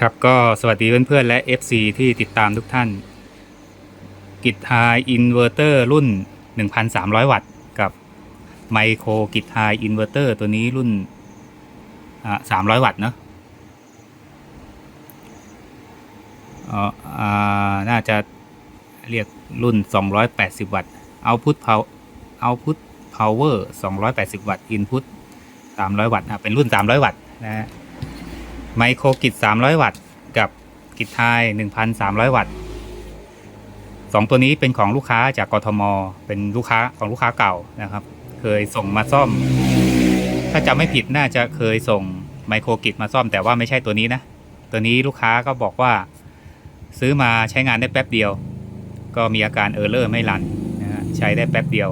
ครับก็สวัสดีเพื่อนๆและ FC ที่ติดตามทุกท่าน กิจทายอินเวอร์เตอร์รุ่น 1,300 วัตต์ กับไมโครกิจทายอินเวอร์เตอร์ตัวนี้รุ่นอ่า300 วัตต์เนอะอ่ออ่าน่าจะเรียกรุ่น 280 วัตต์ Output Power Output Power 280 วัตต์ Input 300 วัตต์อะเป็นรุ่น 300 วัตต์นะฮะ ไมโครกิจ 300 วัตต์ กับกิจไทย 1,300 วัตต์สองตัวนี้เป็นของลูกค้าจากกทม เป็นลูกค้าของลูกค้าเก่านะครับ เคยส่งมาซ่อม ถ้าจำไม่ผิดน่าจะเคยส่งไมโครกิจมาซ่อมแต่ว่าไม่ใช่ตัวนี้นะ ตัวนี้ลูกค้าก็บอกว่า ซื้อมาใช้งานได้แป๊บเดียว ก็มีอาการเออร์เลอร์ไม่รันนะฮะใช้ได้แป๊บเดียว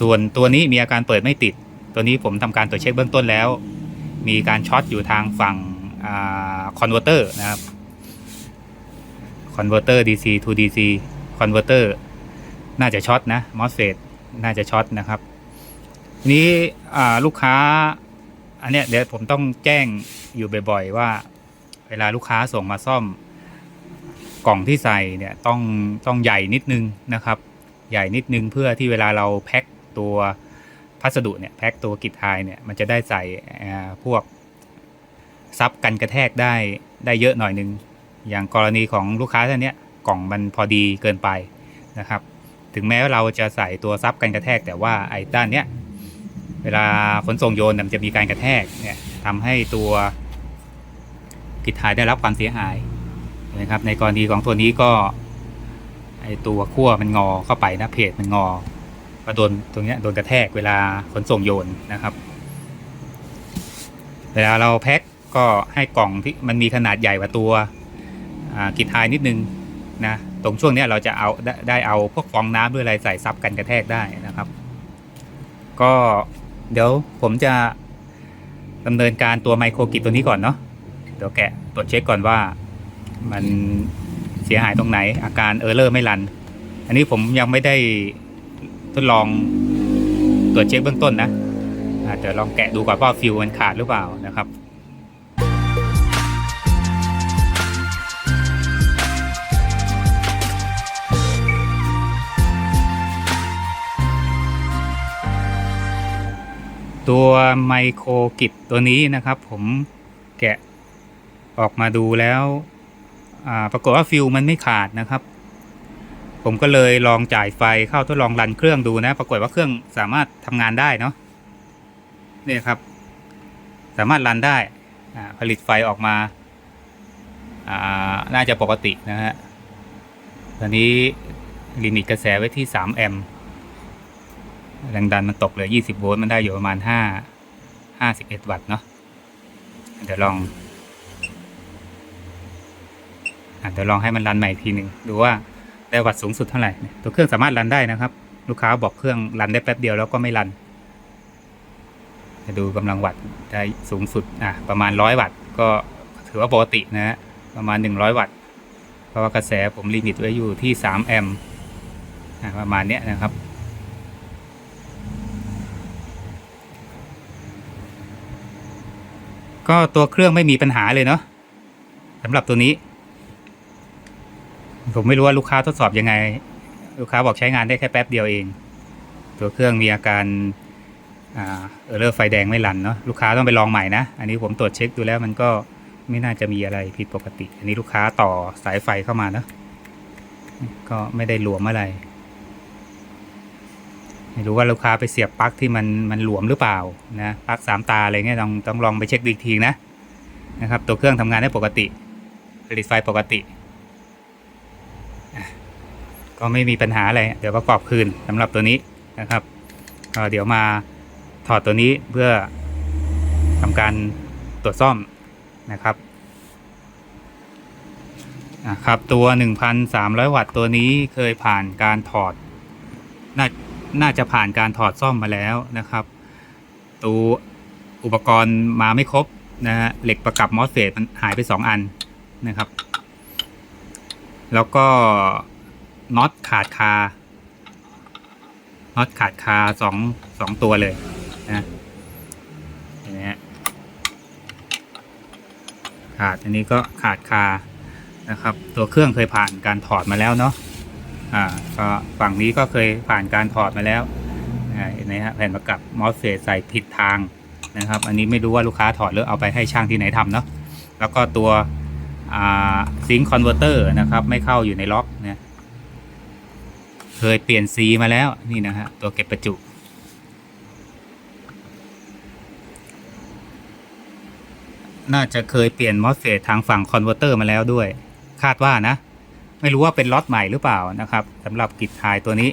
ส่วนตัวนี้มีอาการเปิดไม่ติด ตัวนี้ผมทำการตรวจเช็คเบื้องต้นแล้ว มีการช็อตอยู่ทางฝั่งคอนเวอร์เตอร์นะครับคอนเวอร์เตอร์ DC to DC คอนเวอร์เตอร์น่าจะช็อตนะ MOSFET น่าจะช็อตนะครับทีนี้ลูกค้า อันเนี้ยเดี๋ยวผมต้องแจ้งอยู่บ่อยๆว่า เวลาลูกค้าส่งมาซ่อมกล่องที่ใส่เนี่ยต้องต้องใหญ่นิดนึงนะครับ ใหญ่นิดนึงเพื่อที่เวลาเราแพ็คตัว พัสดุเนี่ยแพ็คตัวกิจทายเนี่ยมันจะได้ใส่พวกซับกันกระแทกได้ได้เยอะหน่อยนึง อย่างกรณีของลูกค้าท่านเนี้ยกล่องมันพอดีเกินไปนะครับ ถึงแม้ว่าเราจะใส่ตัวซับกันกระแทก แต่ว่าไอ้ด้านเนี้ยเวลาขนส่งโยนมันจะมีการกระแทกเนี่ยทำให้ตัวกิจทายได้รับความเสียหายนะครับในกรณีของตัวนี้ก็ไอตัวขั้วมันงอเข้าไปนะเพจมันงอ ก็โดนตรงเนี้ยโดนกระแทกเวลาขนส่งโยนนะครับ เวลาเราแพ็คก็ให้กล่องที่มันมีขนาดใหญ่กว่าตัวกิจทายนิดนึงนะตรงช่วงเนี้ยเราจะเอาได้เอาพวกฟองน้ำหรืออะไรใส่ซับกันกระแทกได้นะครับ ก็เดี๋ยวผมจะดำเนินการตัวไมโครกิจตัวนี้ก่อนเนาะเดี๋ยวแกะตรวจเช็คก่อนว่ามันเสียหายตรงไหนอาการเออร์เลอร์ไม่รัน อันนี้ผมยังไม่ได้ ทดลองตรวจเช็คเบื้องต้นนะอาเดี๋ยวลองแกะดูก่อนว่าฟิวมันขาดหรือเปล่านะครับตัวไมโครกิจตัวนี้นะครับ ผมแกะออกมาดูแล้วปรากฏว่าฟิวมันไม่ขาดนะครับ ผมก็เลยลองจ่ายไฟเข้าทดลองรันเครื่องดูนะ ปรากฏว่าเครื่องสามารถทำงานได้เนาะนี่ครับ สามารถรันได้ผลิตไฟออกมาน่าจะปกตินะฮะตอนนี้ลิมิตกระแสไว้ที่ 3 แอมป์แรงดันมันตกเหลือ 20 โวลต์มันได้อยู่ประมาณ 5 51 วัตต์เนาะเดี๋ยวลองอเดี๋ยวลองให้มันรันใหม่อีกทีหนึ่งดูว่า ได้วัตต์สูงสุดเท่าไหร่ ตัวเครื่องสามารถรันได้นะครับ ลูกค้าบอกเครื่องรันได้แป๊บเดียวแล้วก็ไม่รัน จะดูกำลังวัตต์ได้สูงสุดอะประมาณร้อยวัตต์ก็ถือว่าปกตินะฮะประมาณหนึ่งร้อยวัตต์เพราะว่ากระแสผมลิมิตไว้อยู่ที่สามแอมป์อะประมาณเนี้ยนะครับก็ตัวเครื่องไม่มีปัญหาเลยเนาะสำหรับตัวนี้ ผมไม่รู้ว่าลูกค้าทดสอบยังไง ลูกค้าบอกใช้งานได้แค่แป๊บเดียวเอง ตัวเครื่องมีอาการเออเลอร์ไฟแดงไม่รันเนาะลูกค้าต้องไปลองใหม่นะ อันนี้ผมตรวจเช็คดูแล้วมันก็ไม่น่าจะมีอะไรผิดปกติ อันนี้ลูกค้าต่อสายไฟเข้ามาเนะก็ไม่ได้หลวมอะไรไม่รู้ว่าลูกค้าไปเสียบปลั๊กที่มันมันหลวมหรือเปล่านะปลั๊กสามตาอะไรเงี้ยต้องต้องลองไปเช็คดูอีกทีนะนะครับ ตัวเครื่องทำงานได้ปกติผลิตไฟปกติ ก็ไม่มีปัญหาอะไร เดี๋ยวประกอบคืนสำหรับตัวนี้นะครับเดี๋ยวมาถอดตัวนี้เพื่อทำการตรวจซ่อมนะครับอะครับตัว 1,300 วัตต์ตัวนี้เคยผ่านการถอดน่าน่าจะผ่านการถอดซ่อมมาแล้วนะครับ ตัวอุปกรณ์มาไม่ครบนะฮะเหล็กประกับมอสเฟตมันหายไป 2 อันนะครับ แล้วก็น็อตขาดคา น็อตขาดคาสองสองตัวเลยนะเห็นไหมฮะขาดอันนี้ก็ขาดคานะครับ ตัวเครื่องเคยผ่านการถอดมาแล้วเนาะอ่าก็ฝั่งนี้ก็เคยผ่านการถอดมาแล้วเห็นไหมฮะแผ่นประกับมอสเฟตใส่ผิดทางนะครับ อันนี้ไม่รู้ว่าลูกค้าถอดหรือเอาไปให้ช่างที่ไหนทำเนาะแล้วก็ตัว ซิงค์คอนเวอร์เตอร์นะครับ ไม่เข้าอยู่ในล็อกนะเคยเปลี่ยนสีมาแล้วนี่นะฮะตัวเก็บประจุ น่าจะเคยเปลี่ยนมอสเฟตทางฝั่งคอนเวอร์เตอร์มาแล้วด้วย คาดว่านะ ไม่รู้ว่าเป็นล็อตใหม่หรือเปล่านะครับสำหรับกิจทายตัวนี้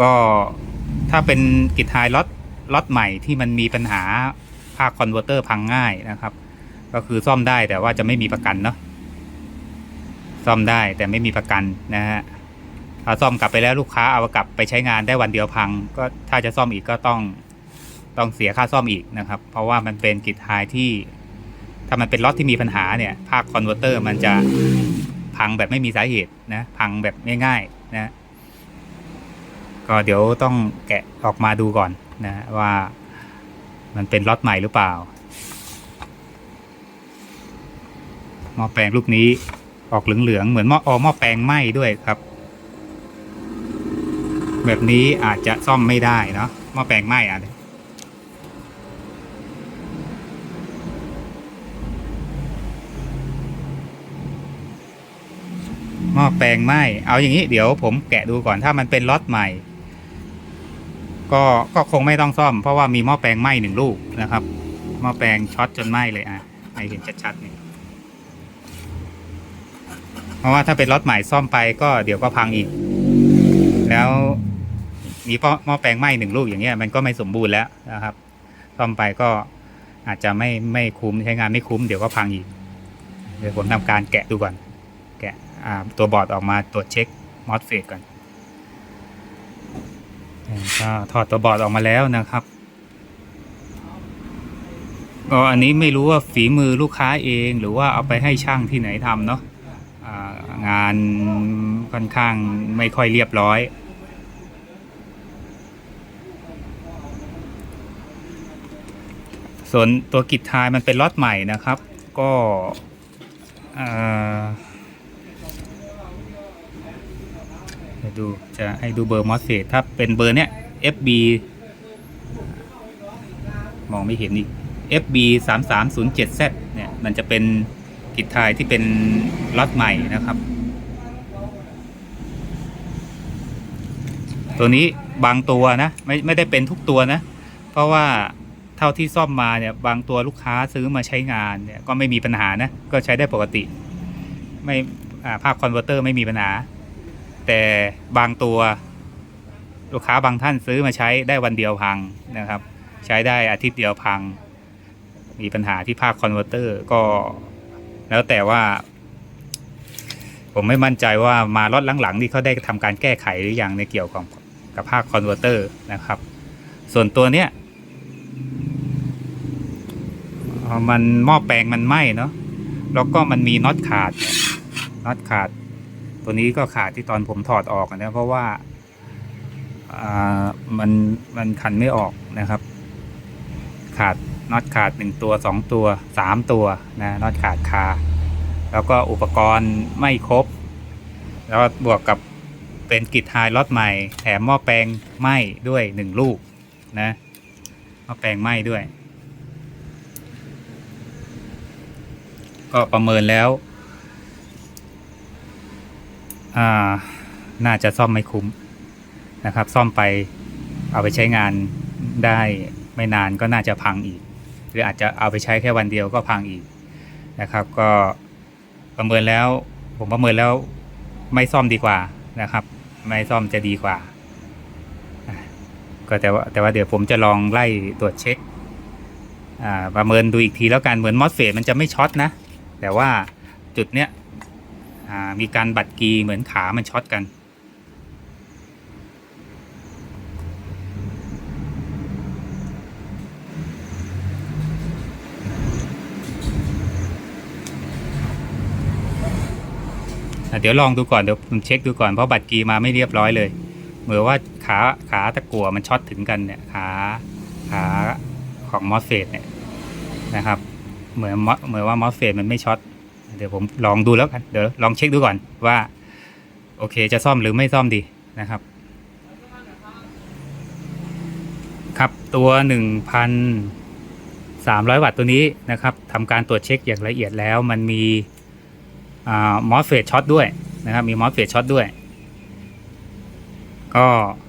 ก็ถ้าเป็นกิจทายล็อตล็อตใหม่ที่มันมีปัญหาภาคคอนเวอร์เตอร์พังง่ายนะครับ ก็คือซ่อมได้แต่ว่าจะไม่มีประกันเนาะซ่อมได้แต่ไม่มีประกันนะฮะถ้าซ่อมกลับไปแล้วลูกค้าเอากลับไปใช้งานได้วันเดียวพัง ก็ถ้าจะซ่อมอีกก็ต้องต้องเสียค่าซ่อมอีกนะครับ เพราะว่ามันเป็นกิจทายที่ ถ้ามันเป็นล็อตที่มีปัญหาเนี่ยภาคคอนเวอร์เตอร์มันจะพังแบบไม่มีสาเหตุนะ พังแบบง่ายๆนะก็เดี๋ยวต้องแกะออกมาดูก่อนนะว่ามันเป็นล็อตใหม่หรือเปล่า ห ม้อแปลงลูกนี้ออกเหลืองๆเหมือนหม้อออหม้อแปลงไหม้ด้วยครับ แบบนี้อาจจะซ่อมไม่ได้เนาะหม้อแปลงไหม้อะหม้อแปลงไหมเอาอย่างนี้เดี๋ยวผมแกะดูก่อนถ้ามันเป็นล็อตใหม่ ก็ก็คงไม่ต้องซ่อม เพราะว่ามีหม้อแปลงไหมหนึ่งลูกนะครับหม้อแปลงช็อตจนไหมเลยอะให้เห็นชัดๆนี่ เพราะว่าถ้าเป็นล็อตใหม่ซ่อมไปก็เดี๋ยวก็พังอีก แล้วมีหม้อแปลงไหมหนึ่งลูกอย่างเงี้ยมันก็ไม่สมบูรณ์แล้วนะครับ ซ่อมไปก็อาจจะไม่ไม่คุ้มใช้งานไม่คุ้มเดี๋ยวก็พังอีก เดี๋ยวผมทำการแกะดูก่อน แกะตัวบอร์ดออกมาตรวจเช็คมอสเฟตก่อนก็ถอดตัวบอร์ดออกมาแล้วนะครับก็อันนี้ไม่รู้ว่าฝีมือลูกค้าเองหรือว่าเอาไปให้ช่างที่ไหนทำเนาะ งานค่อนข้างไม่ค่อยเรียบร้อย ส่วนตัวกิจทายมันเป็นล็อตใหม่นะครับ ก็เอ่อเดี๋ยวดูจะให้ดูเบอร์มอสเฟตถ้าเป็นเบอร์เนี้ย FB มองไม่เห็นอีก FB 3 3 0 7 Z เนี่ย มันจะเป็นกิจทายที่เป็นล็อตใหม่นะครับ ตัวนี้บางตัวนะไม่ไม่ได้เป็นทุกตัวนะ เพราะว่าเท่าที่ซ่อมมาเนี่ยบางตัวลูกค้าซื้อมาใช้งานเนี่ยก็ไม่มีปัญหานะ ก็ใช้ได้ปกติ ไม่ภาพคอนเวอร์เตอร์ไม่มีปัญหา แต่บางตัวลูกค้าบางท่านซื้อมาใช้ได้วันเดียวพังนะครับ ใช้ได้อาทิตย์เดียวพัง มีปัญหาที่ภาคคอนเวอร์เตอร์ก็ แล้วแต่ว่า ผมไม่มั่นใจว่ามาล็อตหลังๆนี่เขาได้ทำการแก้ไขหรือยังในเกี่ยวกับ กับภาคคอนเวอร์เตอร์นะครับ ส่วนตัวเนี้ยมันหม้อแปลงมันไหม้เนาะแล้วก็มันมีน็อตขาดน็อตขาด ตัวนี้ก็ขาดที่ตอนผมถอดออกนะเพราะว่าอ่ามันมันขันไม่ออกนะครับ ขาดน็อตขาดหนึ่งตัวสองตัวสามตัวนะน็อตขาดคา แล้วก็อุปกรณ์ไม่ครบ แล้วบวกกับ เป็นกิจไฮล็อตใหม่ แถมหม้อแปลงไหม้ด้วยหนึ่งลูกนะหม้อแปลงไหม้ด้วย ก็ประเมินแล้ว อ่า น่าจะซ่อมไม่คุ้มนะครับ ซ่อมไปเอาไปใช้งานได้ไม่นานก็น่าจะพังอีก หรืออาจจะเอาไปใช้แค่วันเดียวก็พังอีกนะครับ ก็ประเมินแล้วผมประเมินแล้วไม่ซ่อมดีกว่านะครับ ไม่ซ่อมจะดีกว่า ก็แต่ว่าแต่ว่าเดี๋ยวผมจะลองไล่ตรวจเช็คประเมินดูอีกทีแล้วกันเหมือนมอสเฟตมันจะไม่ช็อตนะ แต่ว่าจุดเนี้ยมีการบัดกีเหมือนขามันช็อตกัน เดี๋ยวลองดูก่อนเดี๋ยวผมเช็คดูก่อนเพราะบัตรกีมาไม่เรียบร้อยเลย เหมือนว่าขาขาตะกั่วมันช็อตถึงกันเนี่ยขาขาของมอสเฟตเนี่ยนะครับ เหมือนเหมือนว่ามอสเฟตมันไม่ช็อตเดี๋ยวผมลองดูแล้วกันเดี๋ยวลองเช็คดูก่อนว่า โอเคจะซ่อมหรือไม่ซ่อมดีนะครับครับตัว 1,300 วัตต์ตัวนี้นะครับทำการตรวจเช็คอย่างละเอียดแล้วมันมี มอสเฟตช็อตด้วยนะครับ มีมอสเฟตช็อตด้วย ก็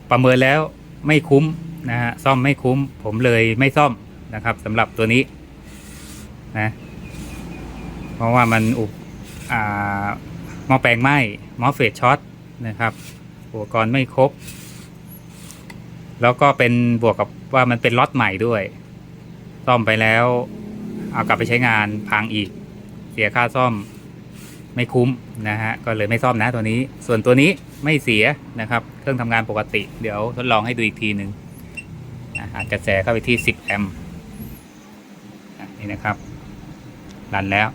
ประเมินแล้วไม่คุ้มนะฮะซ่อมไม่คุ้ม ผมเลยไม่ซ่อมนะครับสำหรับตัวนี้นะเพราะว่ามันอุปอ่าหม้อแปลงไหม้มอสเฟตช็อตนะครับอุปกรณ์ไม่ครบ แล้วก็เป็นบวกกับว่ามันเป็นล็อตใหม่ด้วยซ่อมไปแล้ว เอากลับไปใช้งานพังอีก เสียค่าซ่อม ไม่คุ้มนะฮะก็เลยไม่ซ่อมนะตัวนี้ ส่วนตัวนี้ไม่เสียนะครับเครื่องทำงานปกติ เดี๋ยวทดลองให้ดูอีกทีหนึ่งอะอัดกระแสเข้าไปที่ 10 แอมป์นี่นะครับรันแล้ว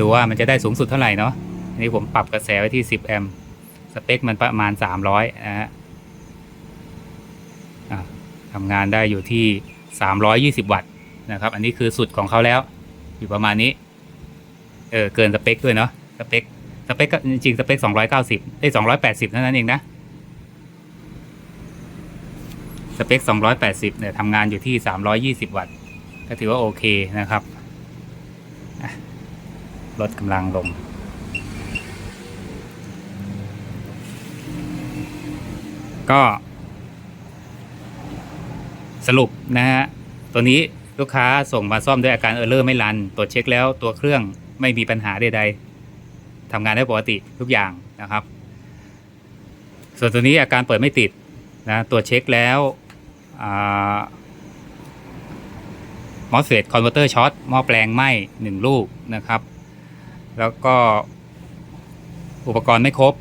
ดูว่ามันจะได้สูงสุดเท่าไหร่เนาะอันนี้ผมปรับกระแสไว้ที่ 10 แอมป์สเปคมันประมาณ 300นะฮะอะทำงานได้อยู่ที่ 320 วัตต์ นะครับ อันนี้คือสุดของเขาแล้ว อยู่ประมาณนี้ เออเกินสเปคด้วยเนาะสเปคสเปคก็จริงสเปค290ได้280เท่านั้นเองนะสเปค280เนี่ยทำงานอยู่ที่320วัตต์ ก็ถือว่าโอเคนะครับลดกำลังลงก็สรุปนะฮะ ตัวนี้ ลูกค้าส่งมาซ่อมด้วยอาการเออร์เลอร์ไม่รัน ตรวจเช็คแล้วตัวเครื่องไม่มีปัญหาใดๆทำงานได้ปกติทุกอย่างนะครับ ส่วนตัวนี้อาการเปิดไม่ติดนะตรวจเช็คแล้วมอสเฟตคอนเวอร์เตอร์ช็อตหม้อแปลงไหม้หนึ่งลูกนะครับ แล้วก็อุปกรณ์ไม่ครบ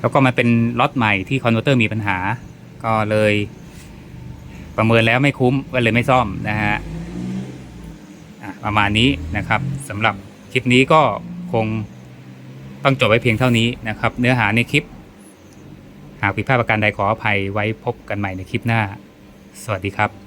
แล้วก็มันเป็นล็อตใหม่ที่คอนเวอร์เตอร์มีปัญหา ก็เลย ประเมินแล้วไม่คุ้มก็เลยไม่ซ่อมนะฮะอะประมาณนี้นะครับสำหรับคลิปนี้ก็คงต้องจบไว้เพียงเท่านี้นะครับ เนื้อหาในคลิป หากผิดพลาดประการใดขออภัยไว้พบกันใหม่ในคลิปหน้า สวัสดีครับ